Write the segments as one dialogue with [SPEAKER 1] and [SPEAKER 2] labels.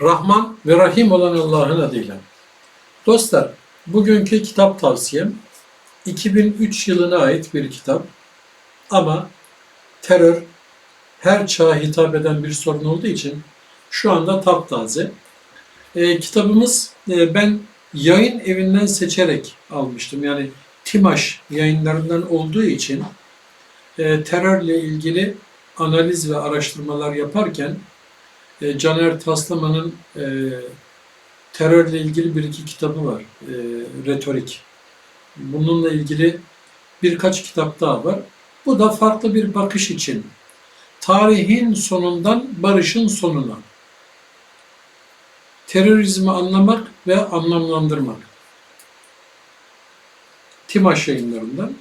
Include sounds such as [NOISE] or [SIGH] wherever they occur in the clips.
[SPEAKER 1] Rahman ve Rahim olan Allah'ın adıyla. Dostlar, bugünkü kitap tavsiyem 2003 yılına ait bir kitap. Ama terör her çağa hitap eden bir sorun olduğu için şu anda taptaze. E, kitabımız e, ben yayın evinden seçerek almıştım. Yani Timaş yayınlarından olduğu için e, terörle ilgili analiz ve araştırmalar yaparken e, Caner Taslaman'ın e, terörle ilgili bir iki kitabı var. E, retorik. Bununla ilgili birkaç kitap daha var. Bu da farklı bir bakış için. Tarihin sonundan barışın sonuna. Terörizmi anlamak ve anlamlandırmak. Timaş yayınlarından.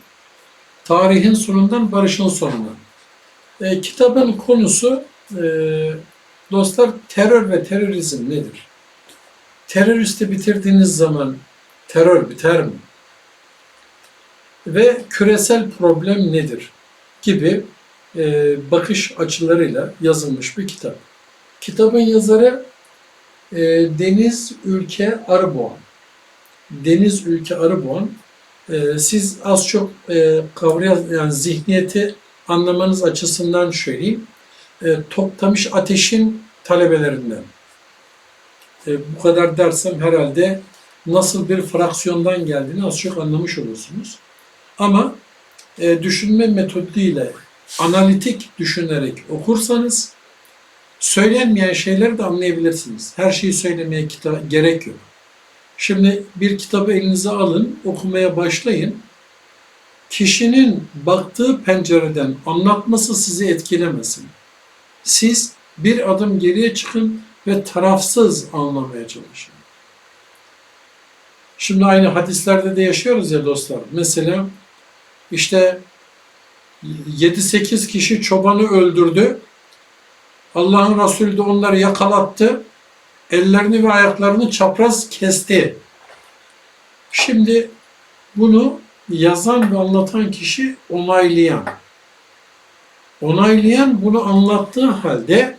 [SPEAKER 1] Tarihin sonundan barışın sonuna. E, kitabın konusu e, dostlar terör ve terörizm nedir? Teröristi bitirdiğiniz zaman terör biter mi? Ve küresel problem nedir? Gibi e, bakış açılarıyla yazılmış bir kitap. Kitabın yazarı e, Deniz Ülke Arıboğan. Deniz Ülke Arıboğan. E, siz az çok e, kavrayan yani zihniyeti anlamanız açısından söyleyeyim. E, Toptamış Ateş'in talebelerinden. E, bu kadar dersem herhalde nasıl bir fraksiyondan geldiğini az çok anlamış olursunuz. Ama e, düşünme metoduyla analitik düşünerek okursanız söylenmeyen şeyleri de anlayabilirsiniz. Her şeyi söylemeye kita- gerek yok. Şimdi bir kitabı elinize alın, okumaya başlayın. Kişinin baktığı pencereden anlatması sizi etkilemesin. Siz bir adım geriye çıkın ve tarafsız anlamaya çalışın. Şimdi aynı hadislerde de yaşıyoruz ya dostlar. Mesela işte 7-8 kişi çobanı öldürdü. Allah'ın Resulü de onları yakalattı. Ellerini ve ayaklarını çapraz kesti. Şimdi bunu yazan ve anlatan kişi onaylayan. Onaylayan bunu anlattığı halde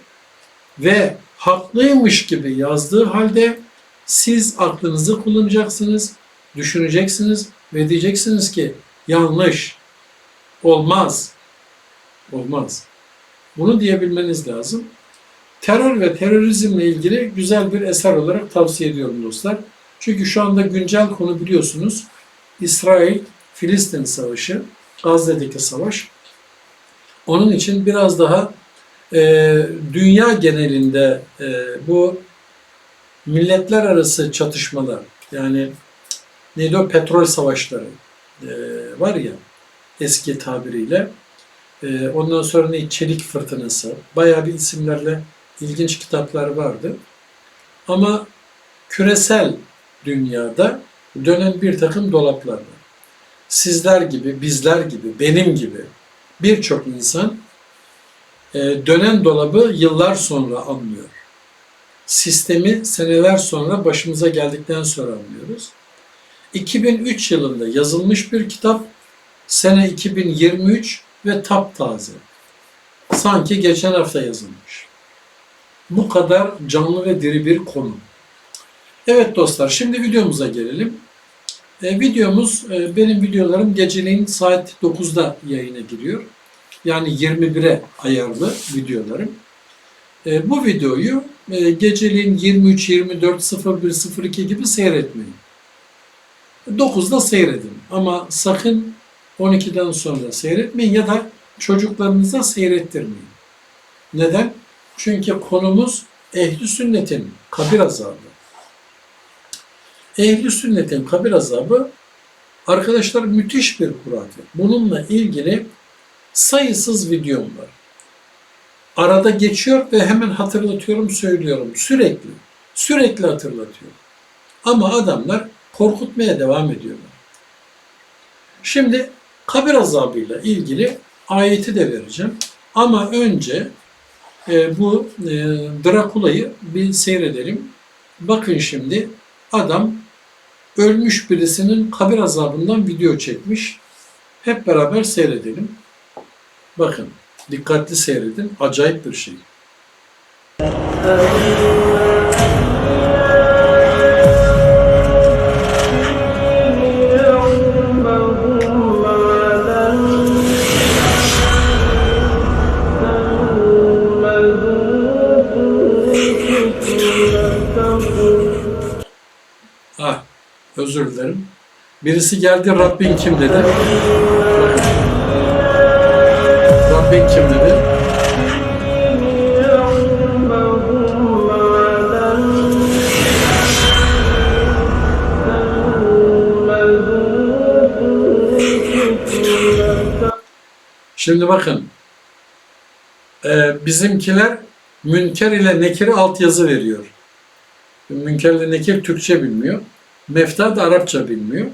[SPEAKER 1] ve haklıymış gibi yazdığı halde siz aklınızı kullanacaksınız, düşüneceksiniz ve diyeceksiniz ki yanlış, olmaz, olmaz. Bunu diyebilmeniz lazım. Terör ve terörizmle ilgili güzel bir eser olarak tavsiye ediyorum dostlar. Çünkü şu anda güncel konu biliyorsunuz İsrail-Filistin savaşı, Gazze'deki savaş. Onun için biraz daha e, dünya genelinde e, bu milletler arası çatışmalar yani neydi o petrol savaşları e, var ya eski tabiriyle e, ondan sonra ne çelik fırtınası bayağı bir isimlerle ilginç kitaplar vardı ama küresel dünyada dönen bir takım dolaplar var. Sizler gibi, bizler gibi, benim gibi birçok insan e, dönen dolabı yıllar sonra anlıyor. Sistemi seneler sonra başımıza geldikten sonra anlıyoruz. 2003 yılında yazılmış bir kitap, sene 2023 ve taptaze. Sanki geçen hafta yazılmış. Bu kadar canlı ve diri bir konu. Evet dostlar, şimdi videomuza gelelim. E, videomuz, e, benim videolarım geceleyin saat 9'da yayına giriyor. Yani 21'e ayarlı videolarım. E, bu videoyu e, geceliğin 23, 24, 01, 02 gibi seyretmeyin. 9'da seyredin ama sakın 12'den sonra seyretmeyin ya da çocuklarınıza seyrettirmeyin. Neden? Çünkü konumuz ehli sünnetin kabir azabı. Ehli sünnetin kabir azabı arkadaşlar müthiş bir hurafe. Bununla ilgili sayısız videom var. Arada geçiyor ve hemen hatırlatıyorum, söylüyorum. Sürekli, sürekli hatırlatıyorum. Ama adamlar korkutmaya devam ediyorlar. Şimdi kabir azabıyla ilgili ayeti de vereceğim. Ama önce e, bu e, Drakula'yı bir seyredelim. Bakın şimdi adam ölmüş birisinin kabir azabından video çekmiş. Hep beraber seyredelim. Bakın dikkatli seyredin. Acayip bir şey. Birisi geldi Rabbin kim dedi. Rabbin kim dedi. Şimdi bakın. Ee, bizimkiler Münker ile Nekir'e altyazı veriyor. Münker ile Nekir Türkçe bilmiyor. Mefta da Arapça bilmiyor.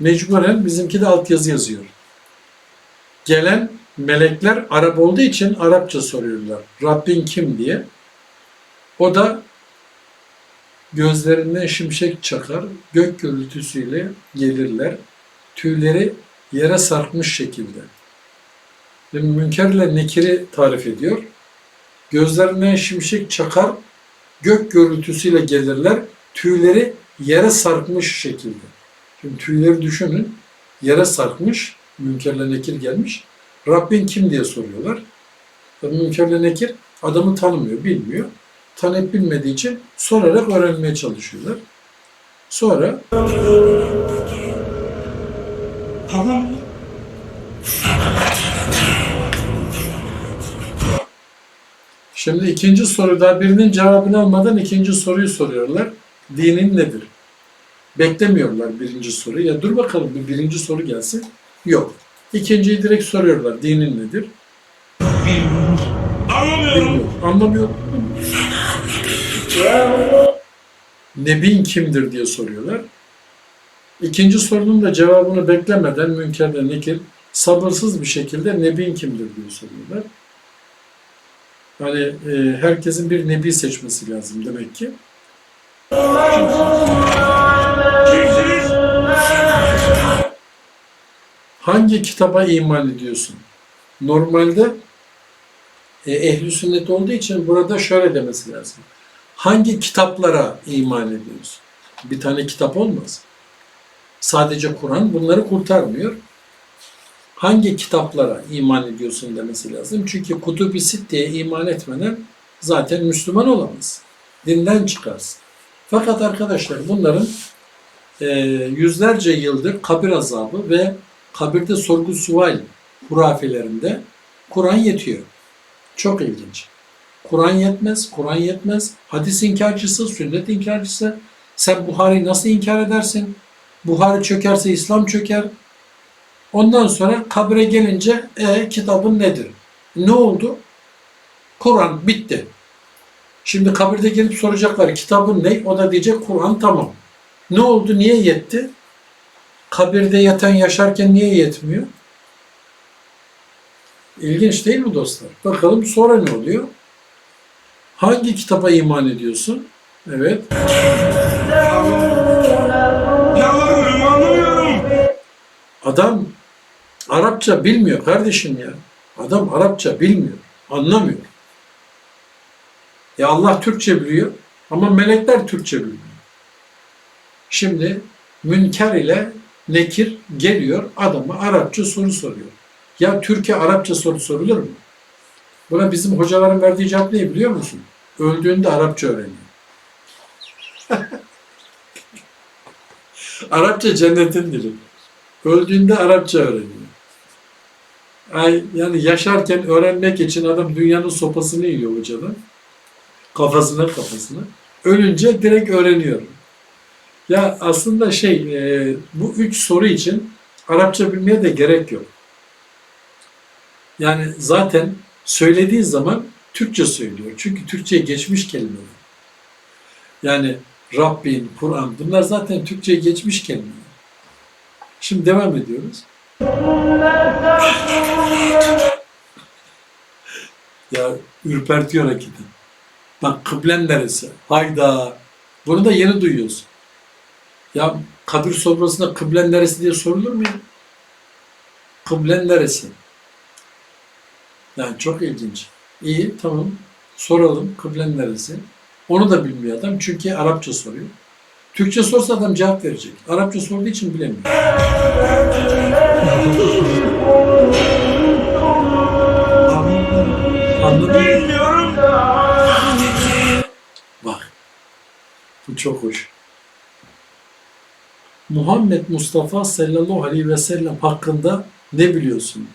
[SPEAKER 1] Mecburen bizimki de altyazı yazıyor. Gelen melekler Arap olduğu için Arapça soruyorlar. Rabbin kim diye. O da gözlerinden şimşek çakar, gök gürültüsüyle gelirler. Tüyleri yere sarkmış şekilde. Ve Münker ile Nekir'i tarif ediyor. Gözlerinden şimşek çakar, gök gürültüsüyle gelirler. Tüyleri yere sarkmış şekilde. Şimdi tüyleri düşünün. Yere sarkmış. Münkerle Nekir gelmiş. Rabbin kim diye soruyorlar. Münkerle Nekir adamı tanımıyor, bilmiyor. Tanıyıp bilmediği için sorarak öğrenmeye çalışıyorlar. Sonra
[SPEAKER 2] Tamam.
[SPEAKER 1] Şimdi ikinci soruda birinin cevabını almadan ikinci soruyu soruyorlar. Dinin nedir? Beklemiyorlar birinci soruyu. Ya dur bakalım bir birinci soru gelsin. Yok. İkinciyi direkt soruyorlar. Dinin nedir?
[SPEAKER 2] Anlamıyorum.
[SPEAKER 1] Bilmiyor. Anlamıyor. Nebin kimdir diye soruyorlar. İkinci sorunun da cevabını beklemeden Münker'le Nekir sabırsız bir şekilde Nebin kimdir diye soruyorlar. Hani e, herkesin bir nebi seçmesi lazım demek ki.
[SPEAKER 2] Kimsiniz?
[SPEAKER 1] Hangi kitaba iman ediyorsun? Normalde e, ehli sünnet olduğu için burada şöyle demesi lazım. Hangi kitaplara iman ediyorsun? Bir tane kitap olmaz. Sadece Kur'an bunları kurtarmıyor. Hangi kitaplara iman ediyorsun demesi lazım. Çünkü Kutubi Sitte'ye iman etmeden zaten Müslüman olamaz. Dinden çıkarsın. Fakat arkadaşlar bunların e, yüzlerce yıldır kabir azabı ve kabirde sorgu sual hurafelerinde Kur'an yetiyor. Çok ilginç. Kur'an yetmez, Kur'an yetmez. Hadis inkarcısı, sünnet inkarcısı. Sen Buhari nasıl inkar edersin? Buhari çökerse İslam çöker. Ondan sonra kabre gelince e, kitabın nedir? Ne oldu? Kur'an bitti. Şimdi kabirde gelip soracaklar kitabın ne? O da diyecek Kur'an tamam. Ne oldu? Niye yetti? Kabirde yatan yaşarken niye yetmiyor? İlginç değil mi dostlar? Bakalım sonra ne oluyor? Hangi kitaba iman ediyorsun? Evet.
[SPEAKER 2] Yalvarırım anlamıyorum.
[SPEAKER 1] Adam Arapça bilmiyor kardeşim ya. Adam Arapça bilmiyor, anlamıyor. Ya Allah Türkçe biliyor ama melekler Türkçe bilmiyor. Şimdi Münker ile Nekir geliyor adama Arapça soru soruyor. Ya Türkiye Arapça soru sorulur mu? Buna bizim hocaların verdiği cevap ne biliyor musun? Öldüğünde Arapça öğreniyor. [LAUGHS] Arapça cennetin dili. Öldüğünde Arapça öğreniyor. Ay, yani yaşarken öğrenmek için adam dünyanın sopasını yiyor hocadan. Kafasına kafasına. Ölünce direkt öğreniyor. Ya aslında şey e, bu üç soru için Arapça bilmeye de gerek yok. Yani zaten söylediği zaman Türkçe söylüyor. Çünkü Türkçe'ye geçmiş kelimeler. Yani Rabbin, Kur'an bunlar zaten Türkçe'ye geçmiş kelimeler. Şimdi devam ediyoruz. [LAUGHS] Ya ürpertiyor hakikaten. Bak kıblen neresi? Hayda. Bunu da yeni duyuyorsun. Ya kabir sofrasında kıblen neresi diye sorulur mu ya? Kıblen neresi? Yani çok ilginç. İyi tamam soralım kıblen neresi? Onu da bilmiyor adam çünkü Arapça soruyor. Türkçe sorsa adam cevap verecek. Arapça sorduğu için bilemiyor. Anladın mı? Bak. Bu çok hoş. Muhammed Mustafa sallallahu aleyhi ve sellem hakkında ne biliyorsun?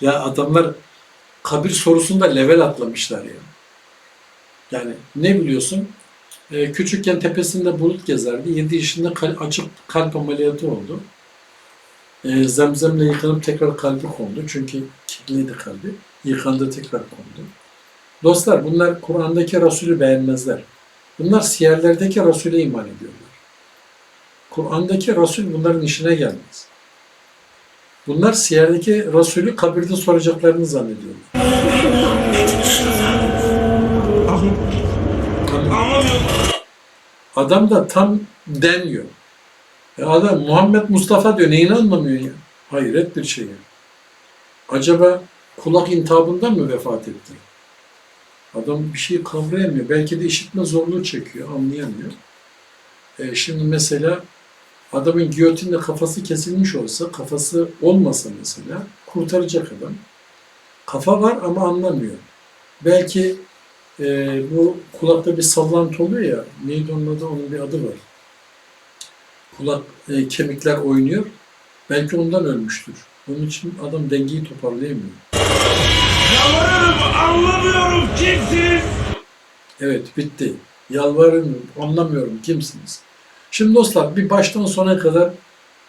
[SPEAKER 1] ya adamlar kabir sorusunda level atlamışlar ya. Yani ne biliyorsun? Ee, küçükken tepesinde bulut gezerdi. 7 yaşında kal- açık kalp ameliyatı oldu. Ee, zemzemle yıkanıp tekrar kalbi kondu. Çünkü kirliydi kalbi. Yıkandı tekrar kondu. Dostlar bunlar Kur'an'daki Resulü beğenmezler. Bunlar siyerlerdeki Resul'e iman ediyorlar. Kur'an'daki Resul bunların işine gelmez. Bunlar siyerdeki Resulü kabirde soracaklarını zannediyorlar. Adam da tam demiyor. Ya adam Muhammed Mustafa diyor. Neyini anlamıyor ya? Hayret bir şey. Acaba kulak intihabından mı vefat etti? Adam bir şey kavrayamıyor. Belki de işitme zorluğu çekiyor. Anlayamıyor. E, şimdi mesela adamın giyotinle kafası kesilmiş olsa, kafası olmasa mesela kurtaracak adam. Kafa var ama anlamıyor. Belki e, bu kulakta bir sallantı oluyor ya, neydi onun adı? Onun bir adı var. Kulak e, kemikler oynuyor. Belki ondan ölmüştür. Onun için adam dengeyi toparlayamıyor.
[SPEAKER 2] Yalvarırım anlamıyorum kimsiniz?
[SPEAKER 1] Evet bitti. Yalvarırım, anlamıyorum kimsiniz. Şimdi dostlar bir baştan sona kadar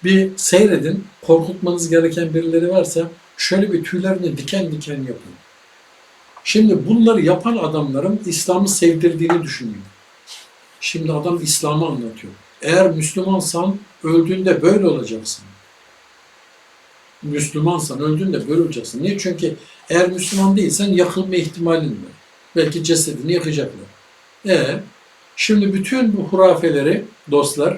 [SPEAKER 1] bir seyredin. Korkutmanız gereken birileri varsa şöyle bir tüylerini diken diken yapın. Şimdi bunları yapan adamların İslam'ı sevdirdiğini düşünün. Şimdi adam İslam'ı anlatıyor. Eğer Müslümansan öldüğünde böyle olacaksın. Müslümansan öldüğünde böyle olacaksın. Niye? Çünkü eğer Müslüman değilsen yakılma ihtimalin var. Belki cesedini yakacaklar. E şimdi bütün bu hurafeleri dostlar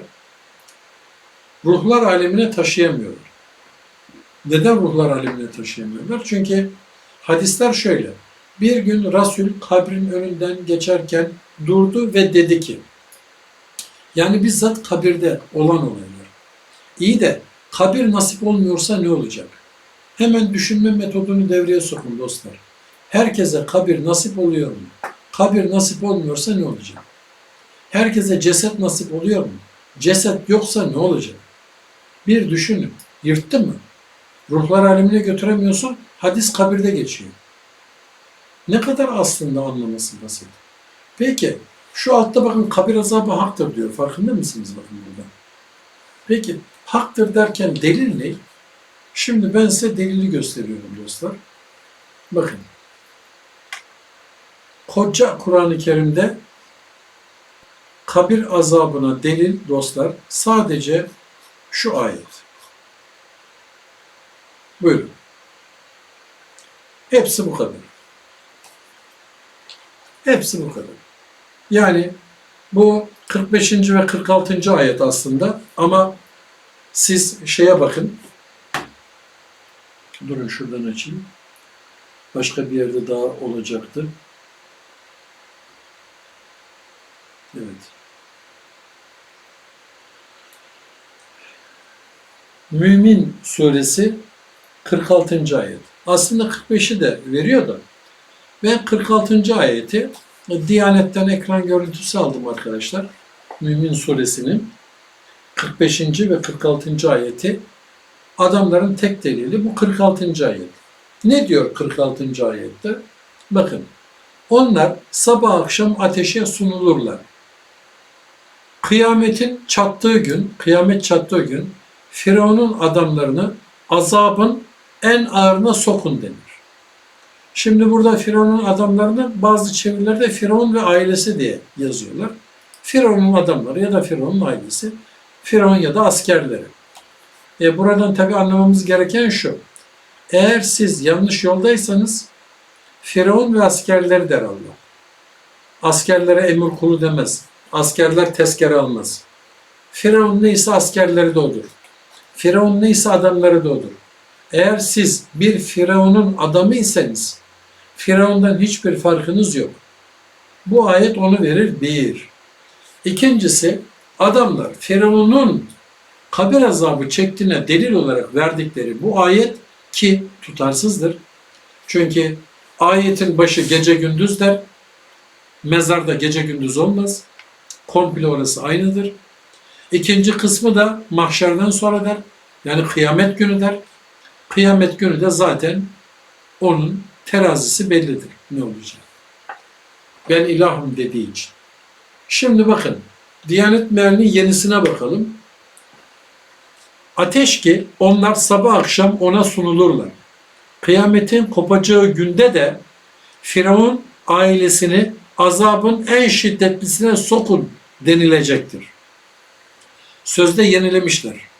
[SPEAKER 1] ruhlar alemine taşıyamıyorlar. Neden ruhlar alemine taşıyamıyorlar? Çünkü hadisler şöyle. Bir gün Resul kabrin önünden geçerken durdu ve dedi ki yani bizzat kabirde olan olaylar. İyi de kabir nasip olmuyorsa ne olacak? Hemen düşünme metodunu devreye sokun dostlar. Herkese kabir nasip oluyor mu? Kabir nasip olmuyorsa ne olacak? Herkese ceset nasip oluyor mu? Ceset yoksa ne olacak? Bir düşünün. Yırttı mı? Ruhlar alemine götüremiyorsun, hadis kabirde geçiyor. Ne kadar aslında anlaması basit. Peki, şu altta bakın kabir azabı haktır diyor. Farkında mısınız bakın burada? Peki, haktır derken delil ne? Şimdi ben size delili gösteriyorum dostlar. Bakın. Koca Kur'an-ı Kerim'de kabir azabına delil dostlar sadece şu ayet. Buyurun. Hepsi bu kadar. Hepsi bu kadar. Yani bu 45. ve 46. ayet aslında ama siz şeye bakın. Durun şuradan açayım. Başka bir yerde daha olacaktı. Evet. Mümin suresi 46. ayet. Aslında 45'i de veriyor da ben 46. ayeti Diyanet'ten ekran görüntüsü aldım arkadaşlar. Mümin suresinin 45. ve 46. ayeti adamların tek delili bu 46. ayet. Ne diyor 46. ayette? Bakın. Onlar sabah akşam ateşe sunulurlar. Kıyametin çattığı gün, kıyamet çattığı gün Firavun'un adamlarını azabın en ağırına sokun denir. Şimdi burada Firavun'un adamlarını bazı çevirilerde Firavun ve ailesi diye yazıyorlar. Firavun'un adamları ya da Firavun'un ailesi, Firavun ya da askerleri. E buradan tabi anlamamız gereken şu. Eğer siz yanlış yoldaysanız Firavun ve askerleri der Allah. Askerlere emir kulu demez. Askerler tezkere almaz. Firavun neyse askerleri de odur. Firavun neyse adamları da odur. Eğer siz bir Firavun'un adamıysanız Firavun'dan hiçbir farkınız yok. Bu ayet onu verir bir. İkincisi adamlar Firavun'un kabir azabı çektiğine delil olarak verdikleri bu ayet ki tutarsızdır. Çünkü ayetin başı gece gündüz der. Mezarda gece gündüz olmaz. Komple orası aynıdır. İkinci kısmı da mahşerden sonra der. Yani kıyamet günü der. Kıyamet günü de zaten onun terazisi bellidir ne olacak. Ben ilahım dediği için. Şimdi bakın Diyanet Mealinin yenisine bakalım. Ateş ki onlar sabah akşam ona sunulurlar. Kıyametin kopacağı günde de Firavun ailesini azabın en şiddetlisine sokun denilecektir. Sözde yenilemişler.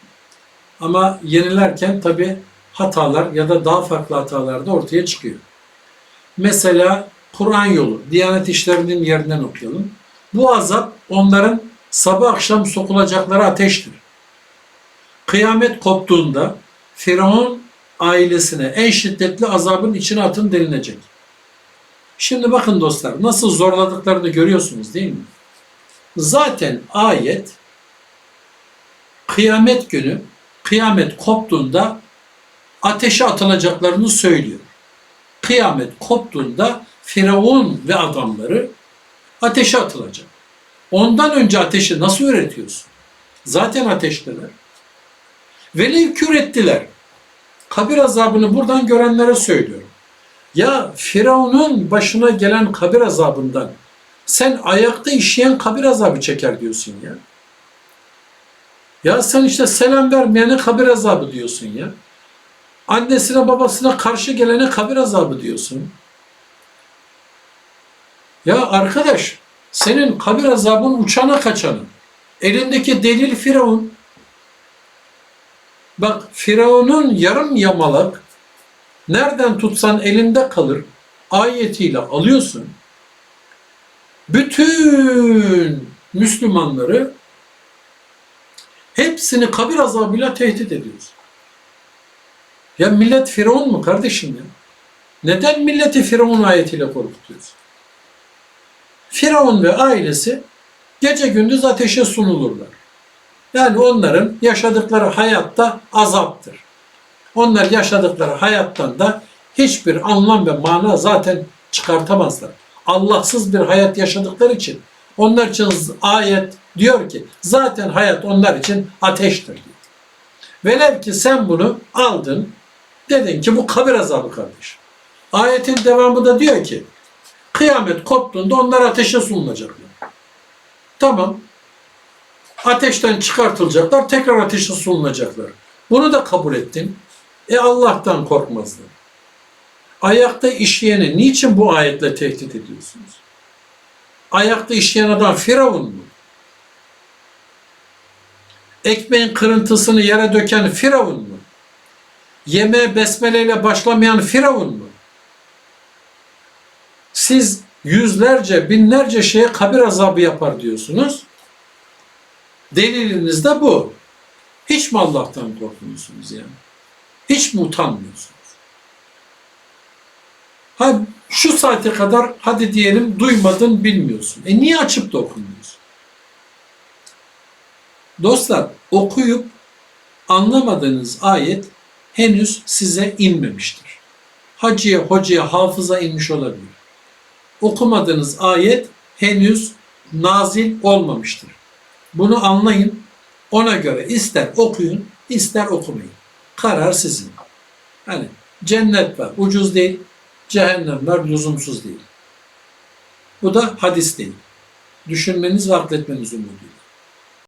[SPEAKER 1] Ama yenilerken tabi hatalar ya da daha farklı hatalar da ortaya çıkıyor. Mesela Kur'an yolu, Diyanet İşleri'nin yerinden okuyalım. Bu azap onların sabah akşam sokulacakları ateştir. Kıyamet koptuğunda Firavun ailesine en şiddetli azabın içine atın denilecek. Şimdi bakın dostlar nasıl zorladıklarını görüyorsunuz değil mi? Zaten ayet kıyamet günü kıyamet koptuğunda ateşe atılacaklarını söylüyor. Kıyamet koptuğunda Firavun ve adamları ateşe atılacak. Ondan önce ateşi nasıl öğretiyorsun? Zaten ateşteler. Velev kür ettiler. Kabir azabını buradan görenlere söylüyorum. Ya Firavun'un başına gelen kabir azabından sen ayakta işleyen kabir azabı çeker diyorsun ya. Ya sen işte selam vermeyene kabir azabı diyorsun ya. Annesine babasına karşı gelene kabir azabı diyorsun. Ya arkadaş senin kabir azabın uçana kaçanı. Elindeki delil Firavun. Bak Firavun'un yarım yamalak nereden tutsan elinde kalır ayetiyle alıyorsun. Bütün Müslümanları hepsini kabir azabıyla tehdit ediyorsun. Ya millet Firavun mu kardeşim ya? Neden milleti Firavun ayetiyle korkutuyorsun? Firavun ve ailesi gece gündüz ateşe sunulurlar. Yani onların yaşadıkları hayatta azaptır. Onlar yaşadıkları hayattan da hiçbir anlam ve mana zaten çıkartamazlar. Allahsız bir hayat yaşadıkları için onlar için ayet diyor ki zaten hayat onlar için ateştir diyor. Velev ki sen bunu aldın dedin ki bu kabir azabı kardeşim. Ayetin devamı da diyor ki kıyamet koptuğunda onlar ateşe sunulacaklar. Tamam. Ateşten çıkartılacaklar, tekrar ateşe sunulacaklar. Bunu da kabul ettin. E Allah'tan korkmazdın. Ayakta işleyeni niçin bu ayetle tehdit ediyorsunuz? Ayakta işleyen adam Firavun mu? Ekmeğin kırıntısını yere döken Firavun mu? Yemeğe besmeleyle başlamayan Firavun mu? Siz yüzlerce, binlerce şeye kabir azabı yapar diyorsunuz. Deliliniz de bu. Hiç mi Allah'tan korkmuyorsunuz yani? Hiç mi utanmıyorsunuz? Ha, şu saate kadar hadi diyelim duymadın bilmiyorsun. E niye açıp da okumuyorsun? Dostlar okuyup anlamadığınız ayet henüz size inmemiştir. Hacıya, hocaya, hafıza inmiş olabilir. Okumadığınız ayet henüz nazil olmamıştır. Bunu anlayın. Ona göre ister okuyun, ister okumayın. Karar sizin. Hani cennet var, ucuz değil. Cehennem var, lüzumsuz değil. Bu da hadis değil. Düşünmeniz ve akletmeniz umuduyla.